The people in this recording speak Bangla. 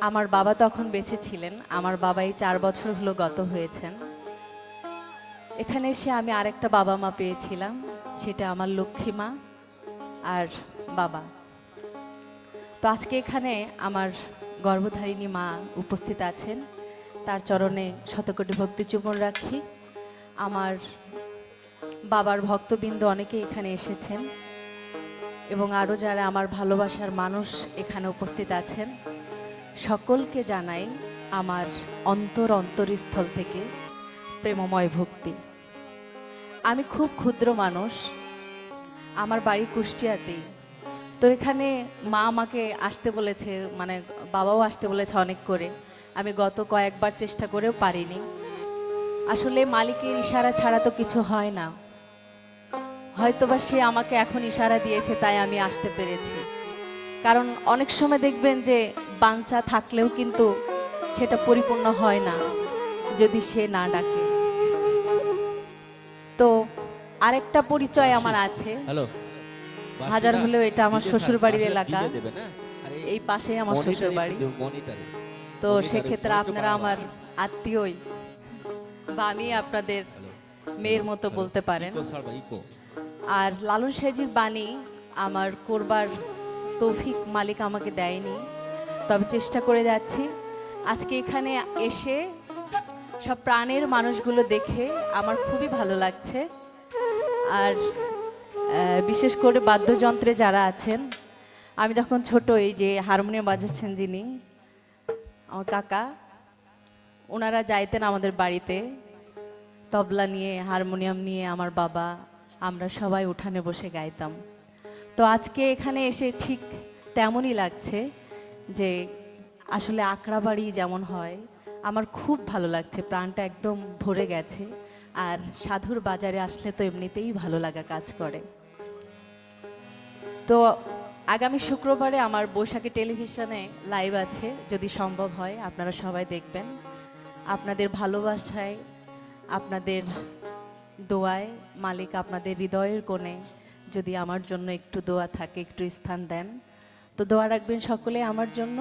আমার বাবা তখন বেঁচে ছিলেন। আমার বাবা এই চার বছর হলো গত হয়েছেন। এখানে এসে আমি আরেকটা বাবা মা পেয়েছিলাম। সেটা আমার লক্ষ্মী মা আর বাবা। তো আজকে এখানে আমার গর্ভধারিণী মা উপস্থিত আছেন। তার চরণে শতকোটি ভক্তি চুমন রাখি। আমার বাবার ভক্তবৃন্দ অনেকে এখানে এসেছেন এবং আরও যারা আমার ভালোবাসার মানুষ এখানে উপস্থিত আছেন। সকলকে জানাই আমার অন্তর অন্তরস্থল থেকে প্রেমময় ভক্তি। আমি খুব ক্ষুদ্র মানুষ, আমার বাড়ি কুষ্টিয়াতেই। তো এখানে মা আমাকে আসতে বলেছে মানে বাবাও আসতে বলেছে অনেক করে। আমি গত কয়েকবার চেষ্টা করেও পারিনি। আসলে মালিকের ইশারা ছাড়া তো কিছু হয় না। হয়তোবা সে আমাকে এখন ইশারা দিয়েছে, তাই আমি আসতে পেরেছি। কারণ অনেক সময় দেখবেন যে বাঞ্চা থাকলেও কিন্তু সেটা পরিপূর্ণ হয় না যদি সে না ডাকে। তো আরেকটা পরিচয় আমার আছে। হ্যালো। হাজার হলেও এটা আমার শ্বশুর বাড়ির এলাকা। এই পাশেই আমার শ্বশুর বাড়ি তো সেক্ষেত্রে আপনারা আমার আত্মীয়ই বা আমি আপনাদের মেয়ের মতো বলতে পারেন। আর লালন সাহেজির বাণী আমার করবার তৌফিক মালিক আমাকে দেয়নি। তবে চেষ্টা করে যাচ্ছি। আজকে এখানে এসে সব প্রাণের মানুষগুলো দেখে আমার খুবই ভালো লাগছে। আর বিশেষ করে বাদ্যযন্ত্রে যারা আছেন, আমি যখন ছোট এই যে হারমোনিয়াম বাজাচ্ছেন যিনি, আমার কাকা, ওনারা যাইতেন আমাদের বাড়িতে, তবলা নিয়ে, হারমোনিয়াম নিয়ে, আমার বাবা, আমরা সবাই উঠানে বসে গাইতাম। তো আজকে এখানে এসে ঠিক তেমনই লাগছে যে আসলে আকড়া বাড়ি যেমন হয়, আমার খুব ভালো লাগছে, প্রাণটা একদম ভরে গেছে। আর সাধুর বাজারে আসলে তো এমনিতেই ভালো লাগা কাজ করে। তো আগামী শুক্রবারে আমার বৈশাখী টেলিভিশনে লাইভ আছে, যদি সম্ভব হয় আপনারা সবাই দেখবেন। আপনাদের ভালোবাসায়, আপনাদের দোয়ায় মালিক আপনাদের হৃদয়ের কোণে যদি আমার জন্য একটু দোয়া থাকে, একটু স্থান দেন। তো দোয়া রাখবেন সকলে আমার জন্য।